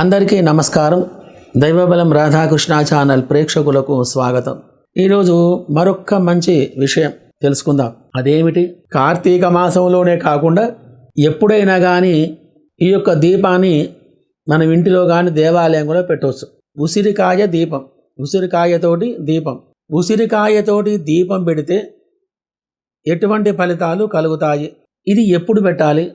అందరికీ నమస్కారం. దైవబలం రాధాకృష్ణ ఛానల్ ప్రేక్షకులకు స్వాగతం. ఈరోజు మరొక్క మంచి విషయం తెలుసుకుందాం. అదేమిటి? కార్తీక మాసంలోనే కాకుండా ఎప్పుడైనా కానీ ఈ యొక్క దీపాన్ని మనం ఇంటిలో కానీ దేవాలయంలో పెట్టవచ్చు ఉసిరికాయ దీపం. ఉసిరికాయతోటి దీపం. ఉసిరికాయతోటి దీపం పెడితే ఎటువంటి ఫలితాలు కలుగుతాయి? ఇది ఎప్పుడు పెట్టాలి?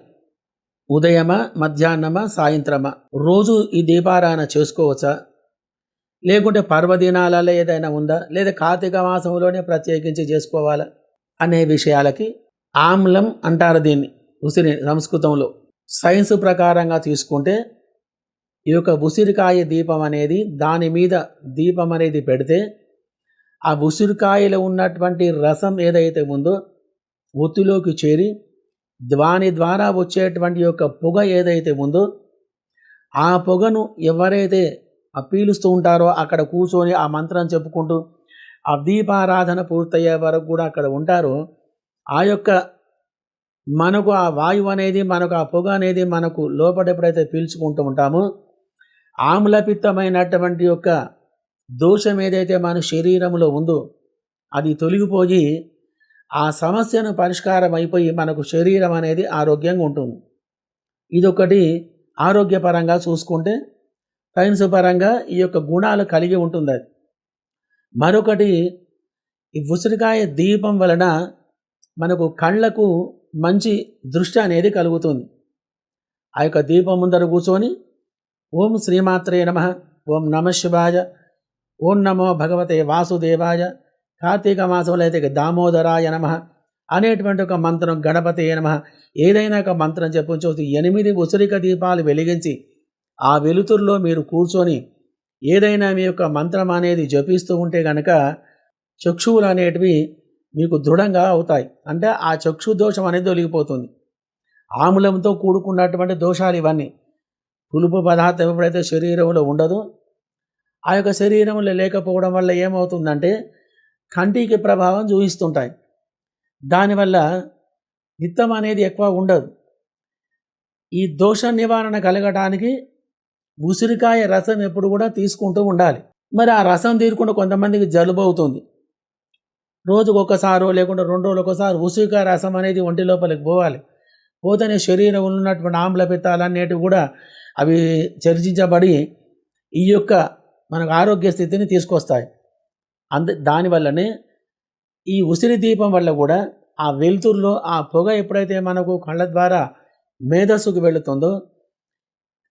ఉదయమా మధ్యాహ్నమా సాయంత్రమా? రోజు ఈ దీపారాధన చేసుకోవచ్చా? లేకుంటే పర్వదినాలలో ఏదైనా ఉందా? లేదా కార్తీక మాసంలోనే ప్రత్యేకించి చేసుకోవాలా? అనే విషయాలకి ఆమ్లం అంటారు దీన్ని ఉసిరి సంస్కృతంలో. సైన్స్ ప్రకారంగా తీసుకుంటే ఈ యొక్క ఉసిరికాయ దీపం అనేది దాని మీద దీపం అనేది పెడితే ఆ ఉసిరికాయలో ఉన్నటువంటి రసం ఏదైతే ఉందో ఒత్తిలోకి చేరి దాని ద్వారా వచ్చేటువంటి యొక్క పొగ ఏదైతే ఉందో ఆ పొగను ఎవరైతే ఆ పీలుస్తూ ఉంటారో అక్కడ కూర్చొని ఆ మంత్రం చెప్పుకుంటూ ఆ దీపారాధన పూర్తయ్యే వరకు కూడా అక్కడ ఉంటారో ఆ యొక్క మనకు ఆ వాయువు అనేది మనకు ఆ పొగ అనేది మనకు లోపల ఎప్పుడైతే పీల్చుకుంటూ ఉంటామో ఆమ్లపిత్తమైనటువంటి యొక్క దోషం ఏదైతే మన శరీరంలో ఉందో అది తొలగిపోయి ఆ సమస్యను పరిష్కారం అయిపోయి మనకు శరీరం అనేది ఆరోగ్యంగా ఉంటుంది. ఇదొకటి ఆరోగ్యపరంగా చూసుకుంటే సైన్స్ పరంగా ఈ యొక్క గుణాలు కలిగి ఉంటుంది అది. మరొకటి ఈ ఉసిరికాయ దీపం వలన మనకు కళ్ళకు మంచి దృష్టి అనేది కలుగుతుంది. ఆ యొక్క దీపం ముందర కూర్చొని ఓం శ్రీమాత్రే నమ ఓం నమ శివాయ ఓం నమో భగవతే వాసుదేవాయ కార్తీక మాసంలో అయితే దామోదరాయ నమ అనేటువంటి ఒక మంత్రం గణపతి నమ ఏదైనా ఒక మంత్రం చెప్పించవచ్చు ఎనిమిది ఉసిరిక దీపాలు వెలిగించి ఆ వెలుతురులో మీరు కూర్చొని ఏదైనా మీ యొక్క మంత్రం అనేది జపిస్తూ ఉంటే కనుక చక్షువులు అనేటివి మీకు దృఢంగా అవుతాయి. అంటే ఆ చక్షు దోషం అనేది తొలగిపోతుంది. ఆములంతో కూడుకున్నటువంటి దోషాలు ఇవన్నీ. పులుపు పదార్థం ఎప్పుడైతే శరీరంలో ఉండదు ఆ యొక్క శరీరంలో లేకపోవడం వల్ల ఏమవుతుందంటే కంటికి ప్రభావం చూపిస్తుంటాయి. దానివల్ల నిత్తం అనేది ఎక్కువ ఉండదు. ఈ దోష నివారణ కలగడానికి ఉసిరికాయ రసం ఎప్పుడు కూడా తీసుకుంటూ ఉండాలి. మరి ఆ రసం తీరుకుంటే కొంతమందికి జలుబు అవుతుంది. రోజుకు ఒకసారో లేకుంటే రెండు రోజులు ఒకసారి ఉసిరికాయ రసం అనేది ఒంటి లోపలికి పోవాలి. పోతేనే శరీరంలో ఉన్నటువంటి ఆమ్లపిత్తాలన్నిటివి కూడా అవి చర్చించబడి ఈ యొక్క మనకు ఆరోగ్య స్థితిని తీసుకొస్తాయి. అంద దానివల్లనే ఈ ఉసిరి దీపం వల్ల కూడా ఆ వెలుతురులో ఆ పొగ ఎప్పుడైతే మనకు కళ్ళ ద్వారా మేధస్సుకు వెళుతుందో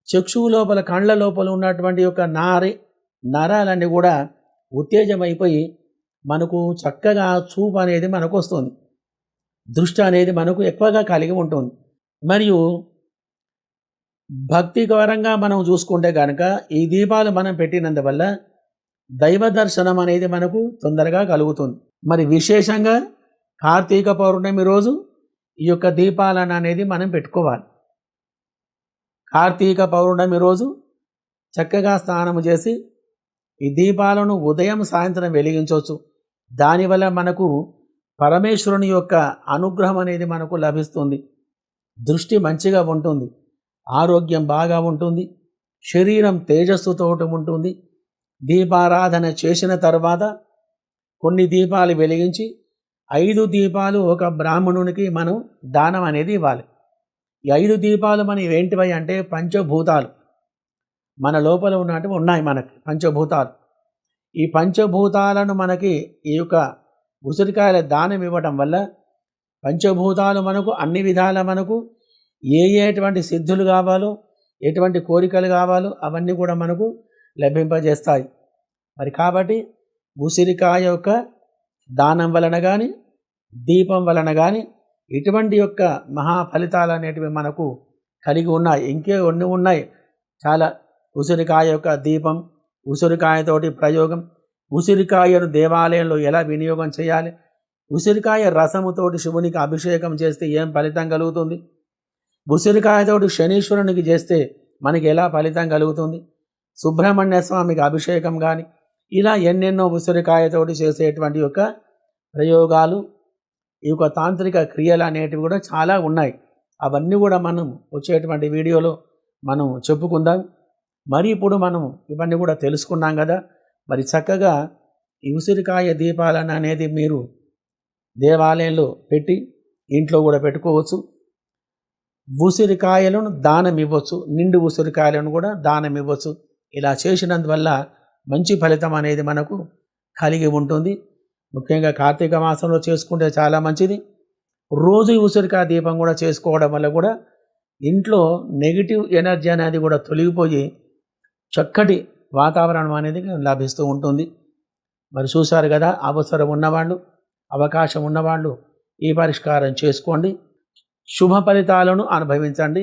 చక్షువు లోపల కళ్ళ లోపల ఉన్నటువంటి యొక్క నారి నరాలన్నీ కూడా ఉత్తేజమైపోయి మనకు చక్కగా చూపు అనేది మనకు వస్తుంది దృష్టి అనేది మనకు ఎక్కువగా కలిగి ఉంటుంది. మరియు భక్తికరంగా మనం చూసుకుంటే కనుక ఈ దీపాలు మనం పెట్టినందువల్ల దైవ దర్శనం అనేది మనకు తొందరగా కలుగుతుంది. మరి విశేషంగా కార్తీక పౌర్ణమి రోజు ఈ యొక్క దీపాలను అనేది మనం పెట్టుకోవాలి. కార్తీక పౌర్ణమి రోజు చక్కగా స్నానం చేసి ఈ దీపాలను ఉదయం సాయంత్రం వెలిగించవచ్చు. దానివల్ల మనకు పరమేశ్వరుని యొక్క అనుగ్రహం అనేది మనకు లభిస్తుంది. దృష్టి మంచిగా ఉంటుంది. ఆరోగ్యం బాగా ఉంటుంది. శరీరం తేజస్సుతో ఉంటుంది. దీపారాధన చేసిన తర్వాత కొన్ని దీపాలు వెలిగించి ఐదు దీపాలు ఒక బ్రాహ్మణునికి మనం దానం అనేది ఇవ్వాలి. ఈ ఐదు దీపాలు మన ఏంటివై అంటే పంచభూతాలు. మన లోపల ఉన్నట్టు ఉన్నాయి మనకి పంచభూతాలు. ఈ పంచభూతాలను మనకి ఈ యొక్క ఉసిరికాయల దానం ఇవ్వటం వల్ల పంచభూతాలు మనకు అన్ని విధాల మనకు ఏ ఏటువంటి సిద్ధులు కావాలో ఎటువంటి కోరికలు కావాలో అవన్నీ కూడా మనకు లభింపజేస్తాయి. మరి కాబట్టి ఉసిరికాయ యొక్క దానం వలన కానీ దీపం వలన కానీ ఇటువంటి యొక్క మహా ఫలితాలు అనేటివి మనకు కలిగి ఉన్నాయి. ఇంకే కొన్ని ఉన్నాయి. చాలా ఉసిరికాయ యొక్క దీపం ఉసిరికాయతోటి ప్రయోగం ఉసిరికాయను దేవాలయంలో ఎలా వినియోగం చేయాలి ఉసిరికాయ రసముతోటి శివునికి అభిషేకం చేస్తే ఏం ఫలితం కలుగుతుంది ఉసిరికాయతోటి శనీశ్వరునికి చేస్తే మనకి ఎలా ఫలితం కలుగుతుంది సుబ్రహ్మణ్య స్వామికి అభిషేకం కానీ ఇలా ఎన్నెన్నో ఉసిరికాయతోటి చేసేటువంటి యొక్క ప్రయోగాలు ఈ యొక్క తాంత్రిక క్రియలు అనేటివి కూడా చాలా ఉన్నాయి. అవన్నీ కూడా మనం వచ్చేటువంటి వీడియోలో మనం చెప్పుకుందాం. మరి ఇప్పుడు మనం ఇవన్నీ కూడా తెలుసుకున్నాం కదా. మరి చక్కగా ఈ ఉసిరికాయ దీపాలను అనేది మీరు దేవాలయంలో పెట్టి ఇంట్లో కూడా పెట్టుకోవచ్చు. ఉసిరికాయలను దానం ఇవ్వచ్చు. నిండు ఉసిరికాయలను కూడా దానం ఇవ్వచ్చు. ఇలా చేసినందువల్ల మంచి ఫలితం అనేది మనకు కలిగి ఉంటుంది. ముఖ్యంగా కార్తీక మాసంలో చేసుకుంటే చాలా మంచిది. రోజు ఉసిరికాయ దీపం కూడా చేసుకోవడం వల్ల కూడా ఇంట్లో నెగిటివ్ ఎనర్జీ అనేది కూడా తొలగిపోయి చక్కటి వాతావరణం అనేది లభిస్తూ ఉంటుంది. మరి చూశారు కదా అవసరం ఉన్నవాళ్ళు అవకాశం ఉన్నవాళ్ళు ఈ పరిష్కారం చేసుకోండి. శుభ ఫలితాలను అనుభవించండి.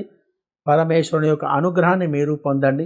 పరమేశ్వరుని యొక్క అనుగ్రహాన్ని మీరు పొందండి.